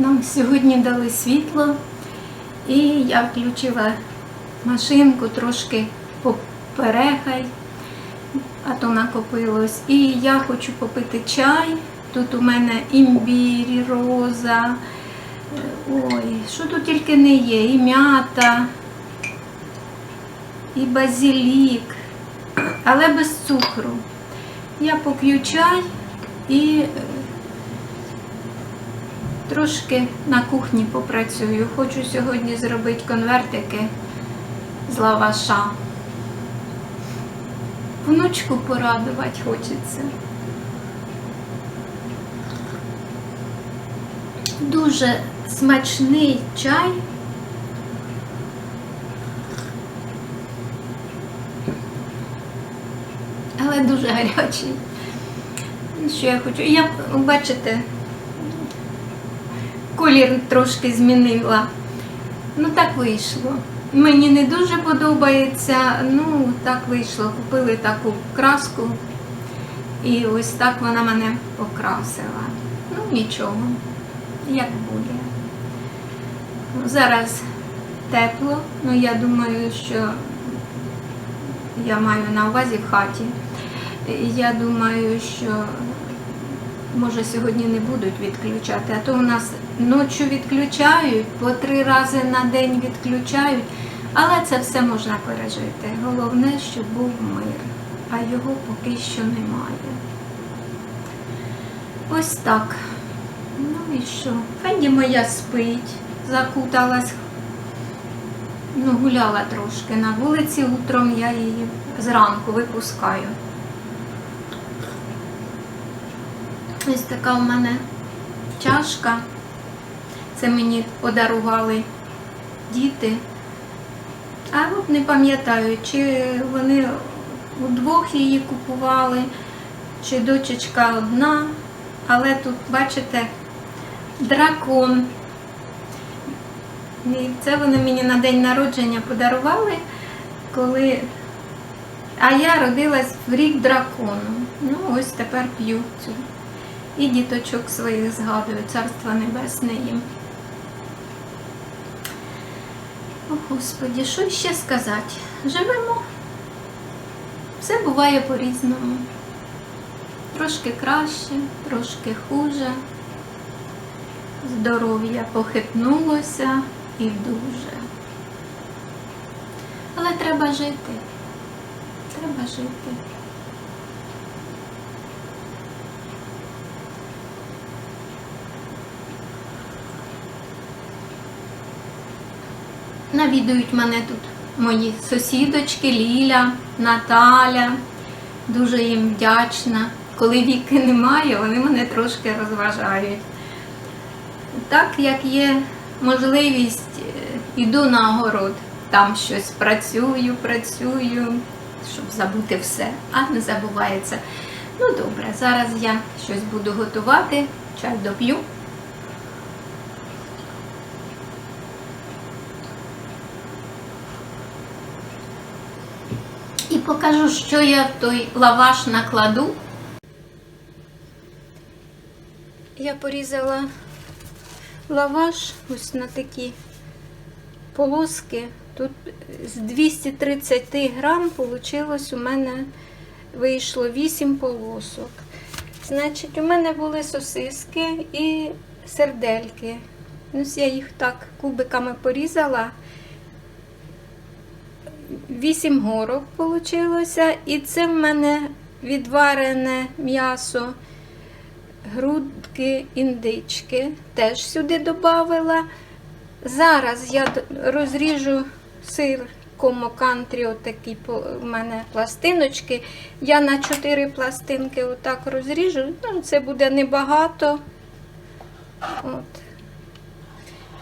Нам сьогодні дали світло, і я включила машинку трошки поперехай, а то накопилось. І я хочу попити чай. Тут у мене імбір, роза. Ой, що тут тільки не є, і м'ята, і базилік, але без цукру. Я поп'ю чай і е, трошки на кухні попрацюю. Хочу сьогодні зробити конвертики з лаваша. Внучку порадувати хочеться. Дуже смачний чай. Але дуже гарячий. Що я хочу? Я, бачите, колір трошки змінила. Ну так вийшло. Мені не дуже подобається. Ну, так вийшло. Купили таку краску. І ось так вона мене покрасила. Ну, нічого, як буде. Зараз тепло, ну я думаю, що я маю на увазі в хаті. Я думаю, що може сьогодні не будуть відключати, а то у нас ночі відключають, по три рази на день відключають, але це все можна пережити. Головне, щоб був мир, а його поки що немає. Ось так. Ну і що? Фенді моя спить, закуталась, ну, гуляла трошки на вулиці, утром я її зранку випускаю. Ось така у мене чашка. Це мені подарували діти. А от не пам'ятаю, чи вони удвох її купували, чи дочечка одна. Але тут, бачите, дракон. І це вони мені на день народження подарували, коли. А я родилась в рік дракону. Ну, ось тепер п'ю цю. І діточок своїх згадую, царство небесне їм. О, Господі, що ще сказати? Живемо. Все буває по-різному. Трошки краще, трошки хуже. Здоров'я похитнулося і дуже. Але треба жити. Треба жити. Навідують мене тут мої сусідочки Ліля, Наталя. Дуже їм вдячна. Коли віки немає, вони мене трошки розважають. Так як є можливість, е, йду на огород, там щось працюю, працюю, щоб забути все, а не забувається. Ну добре, зараз я щось буду готувати, чай доп'ю. Покажу, що я в той лаваш накладу. Я порізала лаваш ось на такі полоски. Тут з 230 грам вийшло у мене вийшло 8 полосок. Значить, у мене були сосиски і сердельки. Ось я їх так кубиками порізала. 8 горок вийшло. І це в мене відварене м'ясо, грудки індички. Теж сюди додавала. Зараз я розріжу сир комо-кантрі, отакі по- в мене пластиночки. Я на 4 пластинки отак розріжу. Ну, це буде небагато. От.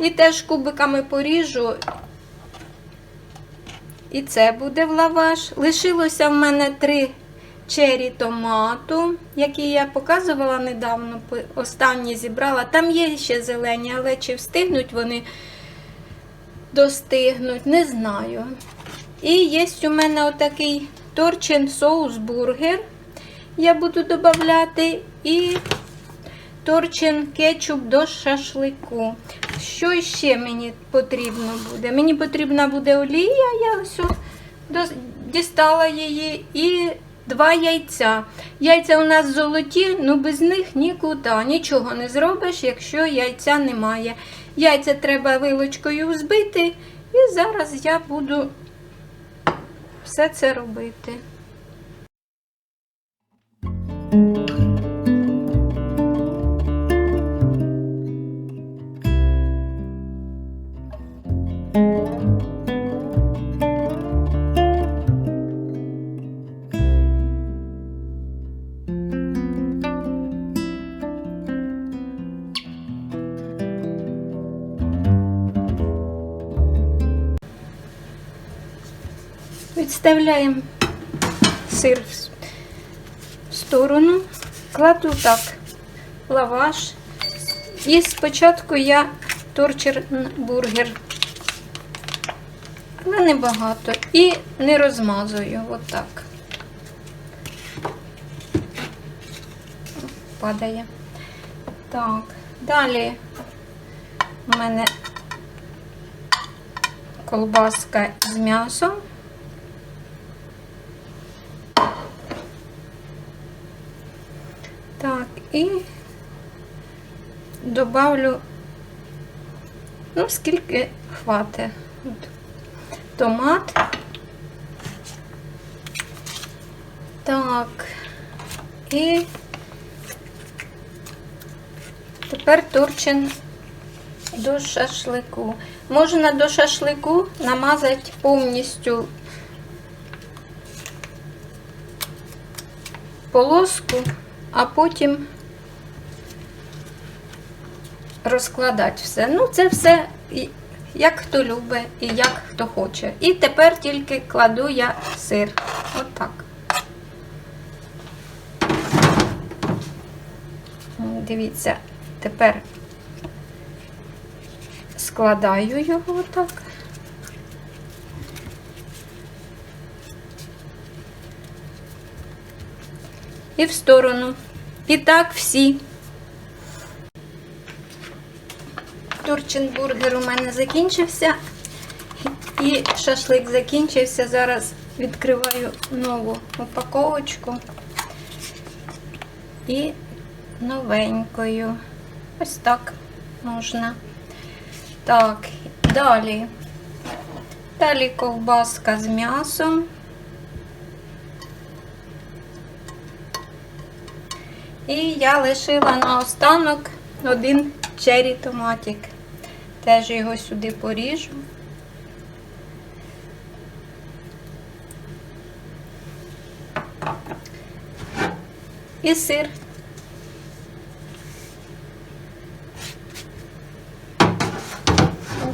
І теж кубиками поріжу. І це буде в лаваш. Лишилося в мене три чері томату, які я показувала недавно. Останні зібрала. Там є ще зелені, але чи встигнуть вони достигнуть, не знаю. І є у мене отакий торчин соус бургер. Я буду додавати. І торчин кетчуп до шашлику. Що ще мені потрібно буде? Мені потрібна буде олія, я ось дістала її, і два яйця. Яйця у нас золоті, ну без них нікуди. Нічого не зробиш, якщо яйця немає. Яйця треба вилочкою взбити, і зараз я буду все це робити. Відставляємо сир в сторону, кладу так лаваш. І спочатку я торчер бургер, але небагато. І не розмазую, отак. Падає. Так, далі у мене колбаска з м'ясом. Так, і добавлю, ну, скільки хватить. Томат. Так. І тепер торчин до шашлику. Можна до шашлику намазати повністю полоску, а потім розкладати все. Ну, це все як хто любить і як хто хоче. І тепер тільки кладу я сир. Отак. М, Дивіться, тепер складаю його отак. І в сторону. І так всі. Турченбургер у мене закінчився. І шашлик закінчився. Зараз відкриваю нову упаковочку. І новенькою. Ось так можна. Так, далі. Далі ковбаска з м'ясом. І я лишила наостанок один чері томатик. Теж його сюди поріжу. І сир.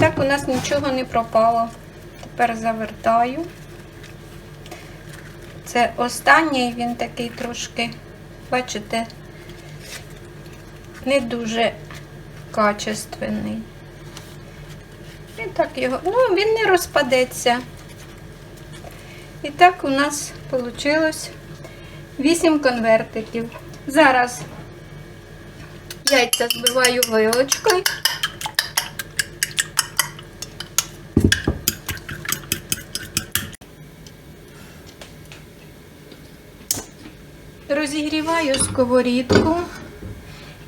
Так у нас нічого не пропало. Тепер завертаю. Це останній, він такий трошки, бачите, не дуже качественний. Так його, ну, він не розпадеться. І так у нас вийшло 8 конвертиків. Зараз яйця збиваю вилочкою. Розігріваю сковорідку.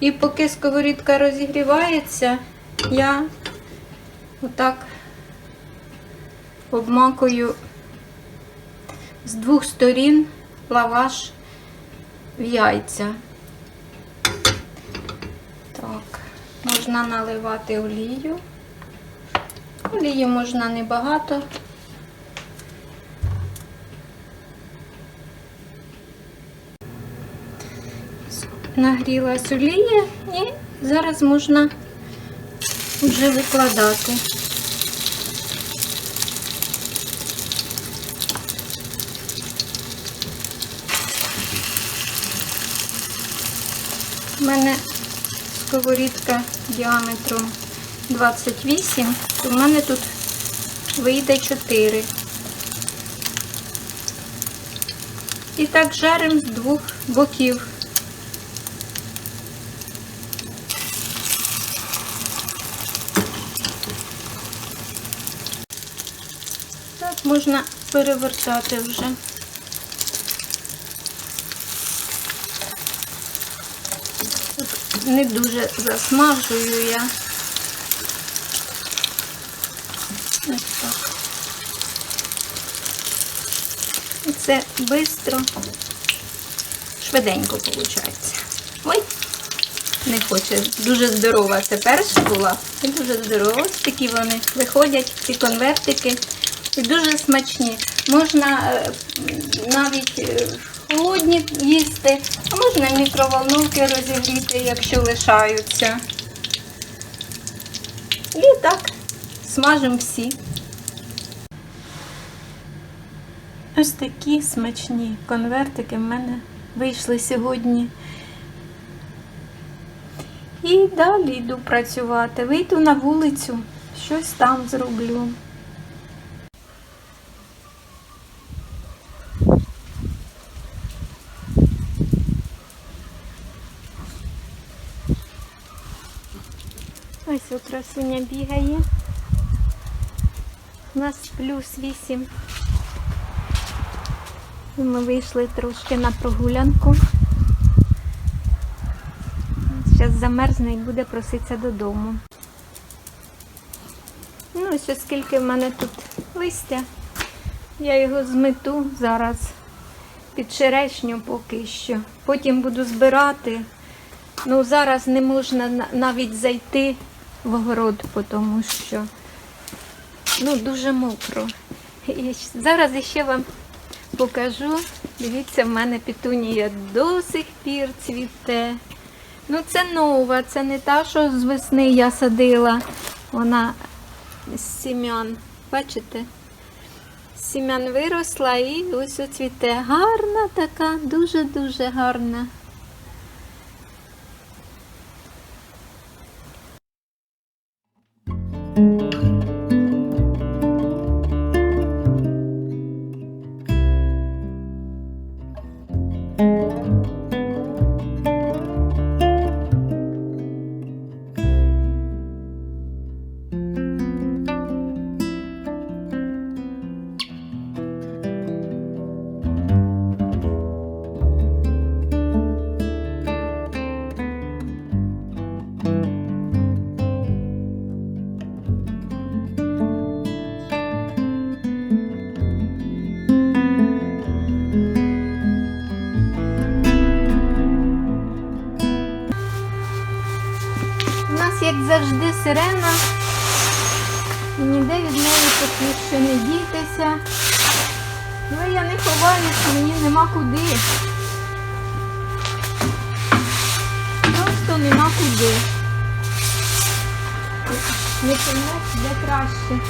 І поки сковорідка розігрівається, я отак обмакую з двох сторін лаваш в яйця. Так, можна наливати олію. Олії можна небагато. Нагрілась олія і зараз можна вже викладати. У мене сковорідка діаметром 28, то в мене тут вийде 4. І так жаримо з двох боків. Можна перевертати вже. Не дуже засмажую я. І це швидко, швиденько виходить. Ой, не хоче. Дуже здорова. Це перша була. І дуже здорова. Ось такі вони виходять, ці конвертики. І дуже смачні. Можна е, навіть е, холодні їсти, а можна в мікроволновки розігріти, якщо лишаються. І так, смажемо всі. Ось такі смачні конвертики в мене вийшли сьогодні. І далі йду працювати. Вийду на вулицю, щось там зроблю. Ось красуня бігає. У нас плюс 8. І Ми вийшли трошки на прогулянку. Зараз замерзне і буде проситися додому. Ну, ось оскільки в мене тут листя, я його змету зараз під черешню поки що. Потім буду збирати. Ну, зараз не можна навіть зайти в город, тому що ну, дуже мокро. І зараз іще вам покажу. Дивіться, в мене петунія до сих пір цвіте. Ну, це нова, це не та, що з весни я садила. Вона з сім'ян. Бачите? Сім'ян виросла і ось оцвіте. Гарна така, дуже-дуже гарна. Сирена. Ніде від неї поки що не дітися. Ну, я не ховаюся, мені нема куди. Просто нема куди. Не поймеш, де краще.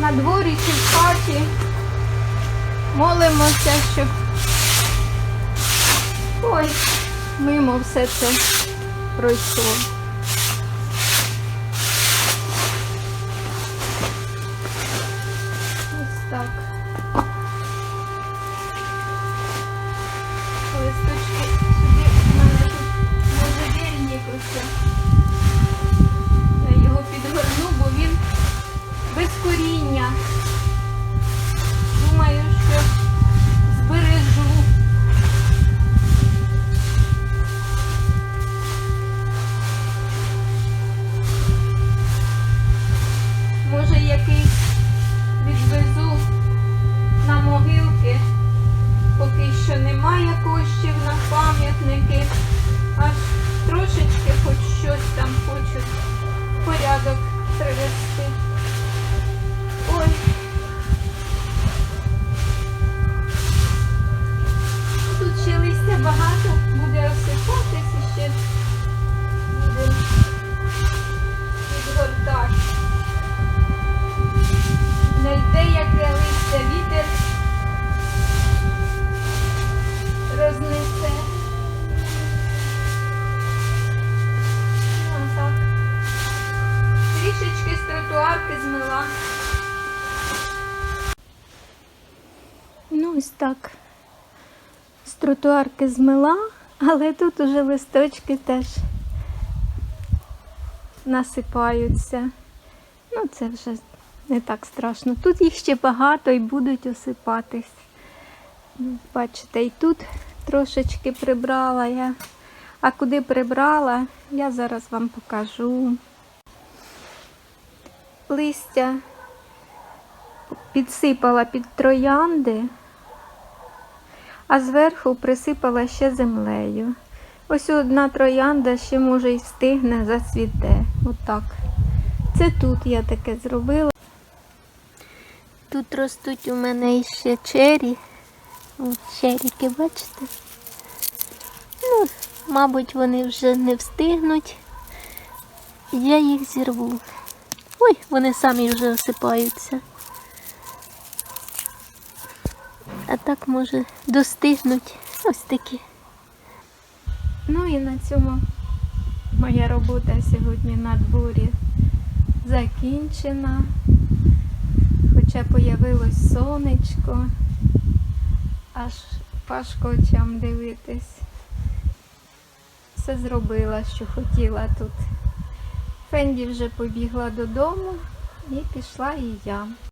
На дворі чи в хаті. Молимося, щоб ой, мимо все це пройшло. Змила. Ну, ось так. З тротуарки змила, але тут уже листочки теж насипаються. Ну, це вже не так страшно. Тут їх ще багато і будуть осипатись. Бачите, і тут трошечки прибрала я. А куди прибрала, я зараз вам покажу. Листя підсипала під троянди, а зверху присипала ще землею. Ось одна троянда ще може й встигне, зацвіте. Отак. Це тут я таке зробила. Тут ростуть у мене ще чері. Ось черіки, бачите? Ну, мабуть, вони вже не встигнуть. Я їх зірву. Ой, вони самі вже осипаються. А так може достигнуть ось такі. Ну і на цьому моя робота сьогодні на дворі закінчена. Хоча появилось сонечко, аж важко очам дивитись. Все зробила, що хотіла тут. Фенді вже побігла додому і пішла і я.